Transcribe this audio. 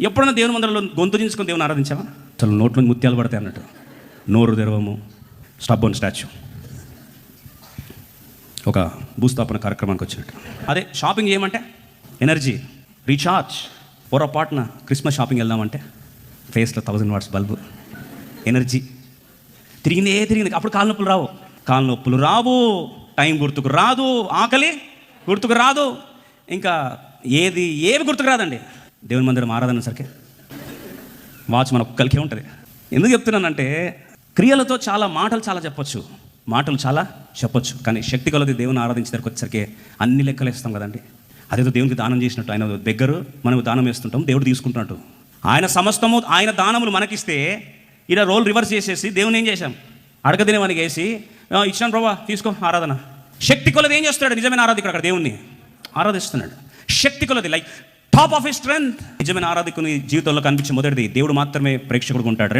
ఎప్పుడైనా దేవుని మందిరంలో గొంతు దించుకొని దేవుని ఆరాధించావా? అసలు నోట్లో ముత్యాలు పడతాయి అన్నట్టు. నోరు తెరవము స్టబ్బోన్ స్టాచ్యూ. ఒక భూస్థాపన కార్యక్రమానికి వచ్చినట్టు. అదే షాపింగ్ చేయమంటే ఎనర్జీ రీఛార్జ్ పొరపాటున క్రిస్మస్ షాపింగ్ వెళ్దామంటే? ఫేస్లో థౌజండ్ వాట్స్ బల్బు ఎనర్జీ. తిరిగిందే తిరిగింది. అప్పుడు కాళ్ళ నొప్పులు రావు. కాళ్ళ నొప్పులు రావు. టైం గుర్తుకు రాదు. ఆకలి గుర్తుకు రాదు. ఇంకా ఏది ఏవి గుర్తుకు రాదండి? దేవుని మందిరం ఆరాధన సరికే వాచ్ మన ఒక్కరికే ఉంటుంది. ఎందుకు చెప్తున్నానంటే క్రియలతో చాలా మాటలు చాలా చెప్పొచ్చు. మాటలు చాలా చెప్పొచ్చు. కానీ శక్తి కొలది దేవుని ఆరాధించే వచ్చేసరికి అన్ని లెక్కలు వేస్తాం కదండి. అదేదో దేవునికి దానం చేసినట్టు ఆయన దగ్గర మనం దానం వేస్తుంటాం దేవుడు తీసుకుంటున్నట్టు. ఆయన సమస్తము ఆయన దానములు మనకిస్తే ఇలా రోల్ రివర్స్ చేసేసి దేవుని ఏం చేశాం? అడగదిన మనకి వేసి ఇచ్చాను ప్రభా తీసుకో ఆరాధన. శక్తి కొలది ఏం చేస్తాడు నిజమైన ఆరాధికుడు అక్కడ దేవుణ్ణి ఆరాధిస్తున్నాడు. శక్తి కొలది like top of his strength నిజమైన ఆరాధకుని జీవితంలో కనిపించే మొదటిది దేవుడు మాత్రమే ప్రేక్షకుడు ఉంటాడు.